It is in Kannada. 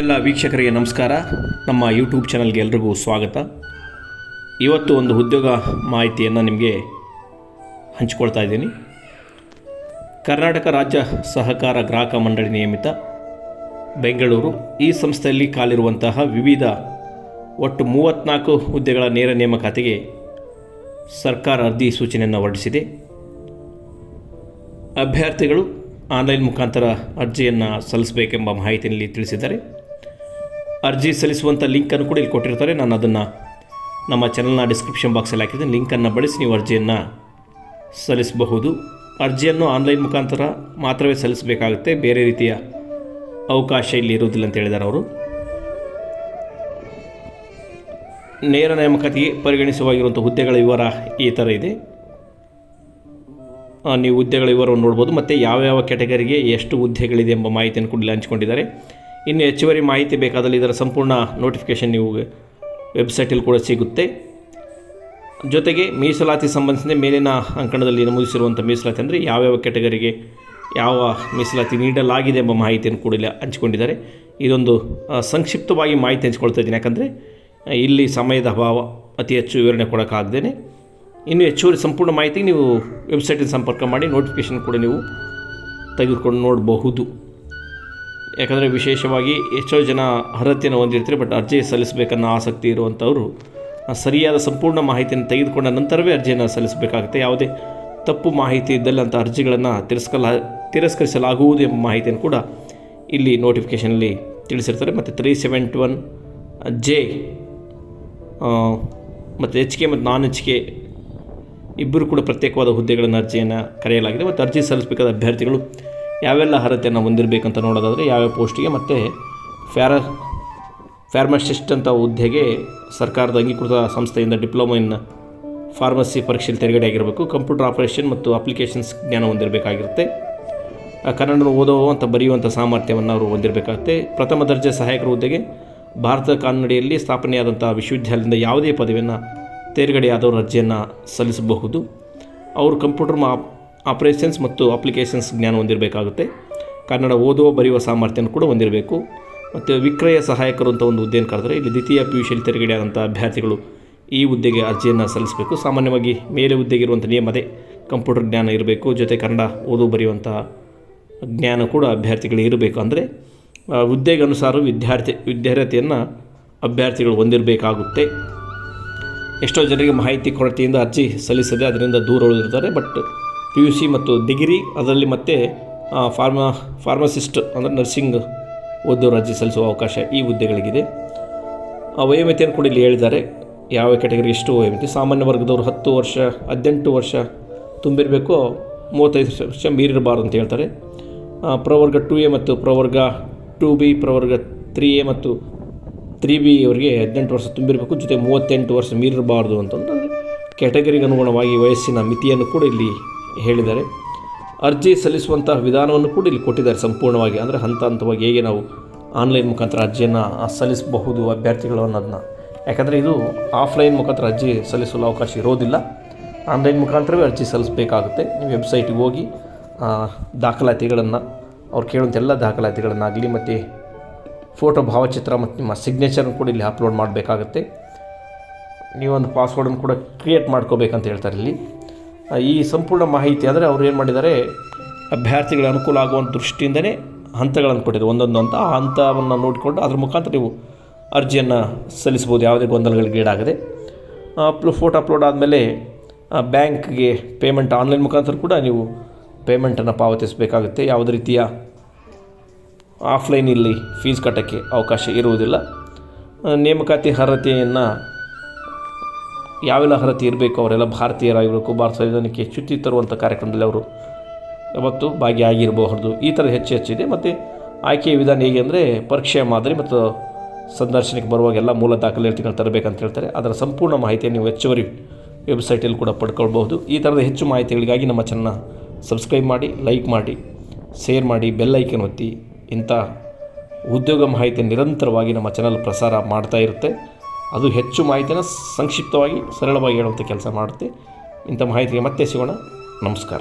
ಎಲ್ಲ ವೀಕ್ಷಕರಿಗೆ ನಮಸ್ಕಾರ. ನಮ್ಮ ಯೂಟ್ಯೂಬ್ ಚಾನಲ್ಗೆ ಎಲ್ರಿಗೂ ಸ್ವಾಗತ. ಇವತ್ತು ಒಂದು ಉದ್ಯೋಗ ಮಾಹಿತಿಯನ್ನು ನಿಮಗೆ ಹಂಚಿಕೊಳ್ತಾ ಇದ್ದೀನಿ. ಕರ್ನಾಟಕ ರಾಜ್ಯ ಸಹಕಾರ ಗ್ರಾಹಕ ಮಂಡಳಿ ನಿಯಮಿತ ಬೆಂಗಳೂರು. ಈ ಸಂಸ್ಥೆಯಲ್ಲಿ ಕಾಲಿರುವಂತಹ ವಿವಿಧ ಒಟ್ಟು ಮೂವತ್ತ್ನಾಲ್ಕು ಹುದ್ದೆಗಳ ನೇರ ನೇಮಕಾತಿಗೆ ಸರ್ಕಾರ ಅರ್ಜಿ ಸೂಚನೆಯನ್ನು ಹೊರಡಿಸಿದೆ. ಅಭ್ಯರ್ಥಿಗಳು ಆನ್ಲೈನ್ ಮುಖಾಂತರ ಅರ್ಜಿಯನ್ನು ಸಲ್ಲಿಸಬೇಕೆಂಬ ಮಾಹಿತಿಯಲ್ಲಿ ತಿಳಿಸಿದ್ದಾರೆ. ಅರ್ಜಿ ಸಲ್ಲಿಸುವಂಥ ಲಿಂಕನ್ನು ಕೂಡ ಇಲ್ಲಿ ಕೊಟ್ಟಿರ್ತಾರೆ. ನಾನು ಅದನ್ನು ನಮ್ಮ ಚಾನಲ್ನ ಡಿಸ್ಕ್ರಿಪ್ಷನ್ ಬಾಕ್ಸಲ್ಲಿ ಹಾಕಿದ್ದೀನಿ. ಲಿಂಕನ್ನು ಬಳಸಿ ನೀವು ಅರ್ಜಿಯನ್ನು ಸಲ್ಲಿಸಬಹುದು. ಅರ್ಜಿಯನ್ನು ಆನ್ಲೈನ್ ಮುಖಾಂತರ ಮಾತ್ರವೇ ಸಲ್ಲಿಸಬೇಕಾಗುತ್ತೆ. ಬೇರೆ ರೀತಿಯ ಅವಕಾಶ ಇಲ್ಲಿ ಇರುವುದಿಲ್ಲ ಅಂತ ಹೇಳಿದ್ದಾರೆ ಅವರು. ನೇರ ನೇಮಕಾತಿಗೆ ಪರಿಗಣಿಸುವಾಗಿರುವಂಥ ಹುದ್ದೆಗಳ ವಿವರ ಈ ಥರ ಇದೆ. ನೀವು ಹುದ್ದೆಗಳ ವಿವರವನ್ನು ನೋಡ್ಬೋದು. ಮತ್ತು ಯಾವ್ಯಾವ ಕ್ಯಾಟಗರಿಗೆ ಎಷ್ಟು ಹುದ್ದೆಗಳಿದೆ ಎಂಬ ಮಾಹಿತಿಯನ್ನು ಕೂಡ ಇಲ್ಲಿ ಹಂಚಿಕೊಂಡಿದ್ದಾರೆ. ಇನ್ನು ಹೆಚ್ಚುವರಿ ಮಾಹಿತಿ ಬೇಕಾದಲ್ಲಿ ಇದರ ಸಂಪೂರ್ಣ ನೋಟಿಫಿಕೇಷನ್ ನೀವು ವೆಬ್ಸೈಟಲ್ಲಿ ಕೂಡ ಸಿಗುತ್ತೆ. ಜೊತೆಗೆ ಮೀಸಲಾತಿ ಸಂಬಂಧಿಸಿದ ಮೇಲಿನ ಅಂಕಣದಲ್ಲಿ ನಮೂದಿಸಿರುವಂಥ ಮೀಸಲಾತಿ ಅಂದರೆ ಯಾವ್ಯಾವ ಕ್ಯಾಟಗರಿಗೆ ಯಾವ ಮೀಸಲಾತಿ ನೀಡಲಾಗಿದೆ ಎಂಬ ಮಾಹಿತಿಯನ್ನು ಕೂಡ ಇಲ್ಲಿ ಹಂಚಿಕೊಂಡಿದ್ದಾರೆ. ಇದೊಂದು ಸಂಕ್ಷಿಪ್ತವಾಗಿ ಮಾಹಿತಿ ಹಂಚ್ಕೊಳ್ತಾ ಇದ್ದೀನಿ. ಯಾಕಂದರೆ ಇಲ್ಲಿ ಸಮಯದ ಅಭಾವ ಅತಿ ಹೆಚ್ಚು ವಿವರಣೆ ಕೊಡೋಕ್ಕಾಗ್ದೇನೆ. ಇನ್ನು ಹೆಚ್ಚುವರಿ ಸಂಪೂರ್ಣ ಮಾಹಿತಿ ನೀವು ವೆಬ್ಸೈಟಿಗೆ ಸಂಪರ್ಕ ಮಾಡಿ ನೋಟಿಫಿಕೇಷನ್ ಕೂಡ ನೀವು ತೆಗೆದುಕೊಂಡು ನೋಡಬಹುದು. ಯಾಕಂದರೆ ವಿಶೇಷವಾಗಿ ಎಷ್ಟೋ ಜನ ಅರ್ಹತೆಯನ್ನು ಹೊಂದಿರ್ತಾರೆ ಬಟ್ ಅರ್ಜಿ ಸಲ್ಲಿಸಬೇಕನ್ನೋ ಆಸಕ್ತಿ ಇರುವಂಥವರು ಸರಿಯಾದ ಸಂಪೂರ್ಣ ಮಾಹಿತಿಯನ್ನು ತೆಗೆದುಕೊಂಡ ನಂತರವೇ ಅರ್ಜಿಯನ್ನು ಸಲ್ಲಿಸಬೇಕಾಗುತ್ತೆ. ಯಾವುದೇ ತಪ್ಪು ಮಾಹಿತಿ ಇದ್ದಲ್ಲಿ ಅಂಥ ಅರ್ಜಿಗಳನ್ನು ತಿರಸ್ಕಲ, ತಿರಸ್ಕರಿಸಲಾಗುವುದು ಎಂಬ ಮಾಹಿತಿಯನ್ನು ಕೂಡ ಇಲ್ಲಿ ನೋಟಿಫಿಕೇಷನಲ್ಲಿ ತಿಳಿಸಿರ್ತಾರೆ. ಮತ್ತು ತ್ರೀ ಸೆವೆಂಟ್ ಒನ್ ಜೆ ಮತ್ತು ಎಚ್ ಕೆ ಮತ್ತು ನಾನ್ ಎಚ್ ಕೆ ಇಬ್ಬರು ಕೂಡ ಪ್ರತ್ಯೇಕವಾದ ಹುದ್ದೆಗಳನ್ನು ಅರ್ಜಿಯನ್ನು ಕರೆಯಲಾಗಿದೆ. ಮತ್ತು ಅರ್ಜಿ ಸಲ್ಲಿಸಬೇಕಾದ ಅಭ್ಯರ್ಥಿಗಳು ಯಾವೆಲ್ಲ ಅರ್ಹತೆಯನ್ನು ಹೊಂದಿರಬೇಕಂತ ನೋಡೋದಾದರೆ ಯಾವ್ಯಾವ ಪೋಸ್ಟಿಗೆ ಮತ್ತು ಫ್ಯಾರ, ಫ್ಯಾರ್ಮಸಿಸ್ಟ್ ಅಂತ ಹುದ್ದೆಗೆ ಸರ್ಕಾರದ ಅಂಗೀಕೃತ ಸಂಸ್ಥೆಯಿಂದ ಡಿಪ್ಲೊಮಾ ಇನ್ ಫಾರ್ಮಸಿ ಪರೀಕ್ಷೆಯಲ್ಲಿ ತೆರಗಡೆ ಆಗಿರಬೇಕು ಕಂಪ್ಯೂಟರ್ ಆಪರೇಷನ್ ಮತ್ತು ಅಪ್ಲಿಕೇಶನ್ಸ್ ಜ್ಞಾನ ಹೊಂದಿರಬೇಕಾಗಿರುತ್ತೆ. ಕನ್ನಡ ಓದುವಂಥ ಬರೆಯುವಂಥ ಸಾಮರ್ಥ್ಯವನ್ನು ಅವರು ಹೊಂದಿರಬೇಕಾಗುತ್ತೆ. ಪ್ರಥಮ ದರ್ಜೆ ಸಹಾಯಕರ ಹುದ್ದೆಗೆ ಭಾರತ ಕಾನ್ನಡಿಯಲ್ಲಿ ಸ್ಥಾಪನೆಯಾದಂಥ ವಿಶ್ವವಿದ್ಯಾಲಯದಿಂದ ಯಾವುದೇ ಪದವಿಯನ್ನು ತೇರ್ಗಡೆಯಾದವರು ಅರ್ಜಿಯನ್ನು ಸಲ್ಲಿಸಬಹುದು. ಅವರು ಕಂಪ್ಯೂಟರ್ ಮಾ ಆಪರೇಷನ್ಸ್ ಮತ್ತು ಅಪ್ಲಿಕೇಶನ್ಸ್ ಜ್ಞಾನ ಹೊಂದಿರಬೇಕಾಗುತ್ತೆ. ಕನ್ನಡ ಓದುವ, ಬರೆಯುವ ಸಾಮರ್ಥ್ಯನ ಕೂಡ ಹೊಂದಿರಬೇಕು. ಮತ್ತು ವಿಕ್ರಯ ಸಹಾಯಕರು ಅಂತ ಒಂದು ಹುದ್ದೆಯನ್ನು ಕರೆದರೆ ಇಲ್ಲಿ ದ್ವಿತೀಯ ಪಿ ಯು ಆದಂಥ ಅಭ್ಯರ್ಥಿಗಳು ಈ ಹುದ್ದೆಗೆ ಅರ್ಜಿಯನ್ನು ಸಲ್ಲಿಸಬೇಕು. ಸಾಮಾನ್ಯವಾಗಿ ಮೇಲೆ ಹುದ್ದೆಗೆ ಇರುವಂಥ ನಿಯಮದೇ ಕಂಪ್ಯೂಟರ್ ಜ್ಞಾನ ಇರಬೇಕು. ಜೊತೆ ಕನ್ನಡ ಓದು ಬರೆಯುವಂಥ ಜ್ಞಾನ ಕೂಡ ಅಭ್ಯರ್ಥಿಗಳಿಗೆ ಇರಬೇಕು. ಅಂದರೆ ಹುದ್ದೆಗೆ ಅನುಸಾರ ವಿದ್ಯಾರ್ಥಿ, ವಿದ್ಯಾರ್ಹತೆಯನ್ನು ಅಭ್ಯರ್ಥಿಗಳು ಹೊಂದಿರಬೇಕಾಗುತ್ತೆ. ಎಷ್ಟೋ ಜನರಿಗೆ ಮಾಹಿತಿ ಕೊರತೆಯಿಂದ ಅರ್ಜಿ ಸಲ್ಲಿಸದೆ ಅದರಿಂದ ದೂರ ಉಳಿದಿರ್ತಾರೆ. ಬಟ್ ಪಿ ಯು ಸಿ ಮತ್ತು ಡಿಗ್ರಿ, ಅದರಲ್ಲಿ ಮತ್ತೆ ಫಾರ್ಮಾ, ಫಾರ್ಮಸಿಸ್ಟ್ ಅಂದರೆ ನರ್ಸಿಂಗ್ ಓದೋರು ಅರ್ಜಿ ಸಲ್ಲಿಸುವ ಅವಕಾಶ ಈ ಹುದ್ದೆಗಳಿಗಿದೆ. ವಯೋಮಿತಿಯನ್ನು ಕೂಡ ಇಲ್ಲಿ ಹೇಳಿದ್ದಾರೆ. ಯಾವ ಕ್ಯಾಟಗರಿ ಎಷ್ಟು ವಯೋಮಿತಿ? ಸಾಮಾನ್ಯ ವರ್ಗದವರು ಹತ್ತು ವರ್ಷ, ಹದಿನೆಂಟು ವರ್ಷ ತುಂಬಿರಬೇಕು, ಮೂವತ್ತೈದು ವರ್ಷ ಮೀರಿರಬಾರ್ದು ಅಂತ ಹೇಳ್ತಾರೆ. ಪ್ರವರ್ಗ ಟು ಎ ಮತ್ತು ಪ್ರವರ್ಗ ಟು ಬಿ, ಪ್ರವರ್ಗ ತ್ರೀ ಎ ಮತ್ತು ತ್ರೀ ಬಿ ಅವರಿಗೆ ಹದಿನೆಂಟು ವರ್ಷ ತುಂಬಿರಬೇಕು ಜೊತೆ ಮೂವತ್ತೆಂಟು ವರ್ಷ ಮೀರಿರಬಾರ್ದು ಅಂತಂದರೆ ಕ್ಯಾಟಗರಿಗೆ ಅನುಗುಣವಾಗಿ ವಯಸ್ಸಿನ ಮಿತಿಯನ್ನು ಕೂಡ ಇಲ್ಲಿ ಹೇಳಿದ್ದಾರೆ. ಅರ್ಜಿ ಸಲ್ಲಿಸುವಂತಹ ವಿಧಾನವನ್ನು ಕೂಡ ಇಲ್ಲಿ ಕೊಟ್ಟಿದ್ದಾರೆ ಸಂಪೂರ್ಣವಾಗಿ. ಅಂದರೆ ಹಂತ ಹಂತವಾಗಿ ಹೇಗೆ ನಾವು ಆನ್ಲೈನ್ ಮುಖಾಂತರ ಅರ್ಜಿಯನ್ನು ಸಲ್ಲಿಸಬಹುದು ಅಭ್ಯರ್ಥಿಗಳು ಅನ್ನೋದನ್ನ ಯಾಕಂದರೆ ಇದು ಆಫ್ಲೈನ್ ಮುಖಾಂತರ ಅರ್ಜಿ ಸಲ್ಲಿಸಲು ಅವಕಾಶ ಇರೋದಿಲ್ಲ. ಆನ್ಲೈನ್ ಮುಖಾಂತರವೇ ಅರ್ಜಿ ಸಲ್ಲಿಸಬೇಕಾಗುತ್ತೆ. ನೀವು ವೆಬ್ಸೈಟಿಗೆ ಹೋಗಿ ದಾಖಲಾತಿಗಳನ್ನು, ಅವ್ರು ಕೇಳುವಂಥ ಎಲ್ಲ ದಾಖಲಾತಿಗಳನ್ನಾಗಲಿ ಮತ್ತು ಫೋಟೋ ಭಾವಚಿತ್ರ ಮತ್ತು ನಿಮ್ಮ ಸಿಗ್ನೇಚರ್ನ ಕೂಡ ಇಲ್ಲಿ ಅಪ್ಲೋಡ್ ಮಾಡಬೇಕಾಗುತ್ತೆ. ನೀವೊಂದು ಪಾಸ್ವರ್ಡನ್ನು ಕೂಡ ಕ್ರಿಯೇಟ್ ಮಾಡ್ಕೋಬೇಕಂತ ಹೇಳ್ತಾರೆ ಇಲ್ಲಿ. ಈ ಸಂಪೂರ್ಣ ಮಾಹಿತಿ ಅಂದರೆ ಅವ್ರು ಏನು ಮಾಡಿದ್ದಾರೆ? ಅಭ್ಯರ್ಥಿಗಳ ಅನುಕೂಲ ಆಗುವಂಥ ದೃಷ್ಟಿಯಿಂದನೇ ಹಂತಗಳನ್ನು ಕೊಟ್ಟಿದ್ದಾರೆ. ಒಂದೊಂದು ಹಂತ, ಆ ಹಂತವನ್ನು ನೋಡಿಕೊಂಡು ಅದ್ರ ಮುಖಾಂತರ ನೀವು ಅರ್ಜಿಯನ್ನು ಸಲ್ಲಿಸ್ಬೋದು ಯಾವುದೇ ಗೊಂದಲಗಳಿಗೀಡಾಗದೆ ಅಪ್ಲೋ ಫೋಟೋ ಅಪ್ಲೋಡ್ ಆದಮೇಲೆ ಬ್ಯಾಂಕ್ಗೆ ಪೇಮೆಂಟ್ ಆನ್ಲೈನ್ ಮುಖಾಂತರ ಕೂಡ ನೀವು ಪೇಮೆಂಟನ್ನು ಪಾವತಿಸಬೇಕಾಗುತ್ತೆ. ಯಾವುದೇ ರೀತಿಯ ಆಫ್ಲೈನ್ ಇಲ್ಲಿ ಫೀಸ್ ಕಟ್ಟೋಕ್ಕೆ ಅವಕಾಶ ಇರುವುದಿಲ್ಲ. ನೇಮಕಾತಿ ಅರ್ಹತೆಯನ್ನು ಯಾವೆಲ್ಲ ಅರ್ಹತೆ ಇರಬೇಕು ಅವರೆಲ್ಲ ಭಾರತೀಯರಾಗಿರಬೇಕು ಭಾರತ ಸಂವಿಧಾನಕ್ಕೆ ಚ್ಯುತಿ ತರುವಂಥ ಕಾರ್ಯಕ್ರಮದಲ್ಲಿ ಅವರು ಯಾವತ್ತು ಭಾಗಿಯಾಗಿರಬಹುದು. ಈ ಥರ ಹೆಚ್ಚು ಹೆಚ್ಚಿದೆ ಮತ್ತು ಆಯ್ಕೆಯ ವಿಧಾನ ಹೇಗೆ ಅಂದರೆ, ಪರೀಕ್ಷೆಯ ಮಾದರಿ ಮತ್ತು ಸಂದರ್ಶನಕ್ಕೆ ಬರುವಾಗ ಎಲ್ಲ ಮೂಲ ದಾಖಲಾತಿಗಳು ತರಬೇಕಂತ ಹೇಳ್ತಾರೆ. ಅದರ ಸಂಪೂರ್ಣ ಮಾಹಿತಿಯನ್ನು ನೀವು ಹೆಚ್ಚುವರಿ ವೆಬ್ಸೈಟಲ್ಲಿ ಕೂಡ ಪಡ್ಕೊಳ್ಬಹುದು. ಈ ಥರದ ಹೆಚ್ಚು ಮಾಹಿತಿಗಳಿಗಾಗಿ ನಮ್ಮ ಚಾನಲ್ನ ಸಬ್ಸ್ಕ್ರೈಬ್ ಮಾಡಿ ಲೈಕ್ ಮಾಡಿ ಶೇರ್ ಮಾಡಿ ಬೆಲ್ ಐಕನ್ ಒತ್ತಿ. ಇಂಥ ಉದ್ಯೋಗ ಮಾಹಿತಿ ನಿರಂತರವಾಗಿ ನಮ್ಮ ಚಾನಲ್ ಪ್ರಸಾರ ಮಾಡ್ತಾ ಇರುತ್ತೆ. ಅದು ಹೆಚ್ಚು ಮಾಹಿತಿನ ಸಂಕ್ಷಿಪ್ತವಾಗಿ ಸರಳವಾಗಿ ಹೇಳುವಂಥ ಕೆಲಸ ಮಾಡುತ್ತೆ. ಇಂಥ ಮಾಹಿತಿಗೆ ಮತ್ತೆ ಸಿಗೋಣ. ನಮಸ್ಕಾರ.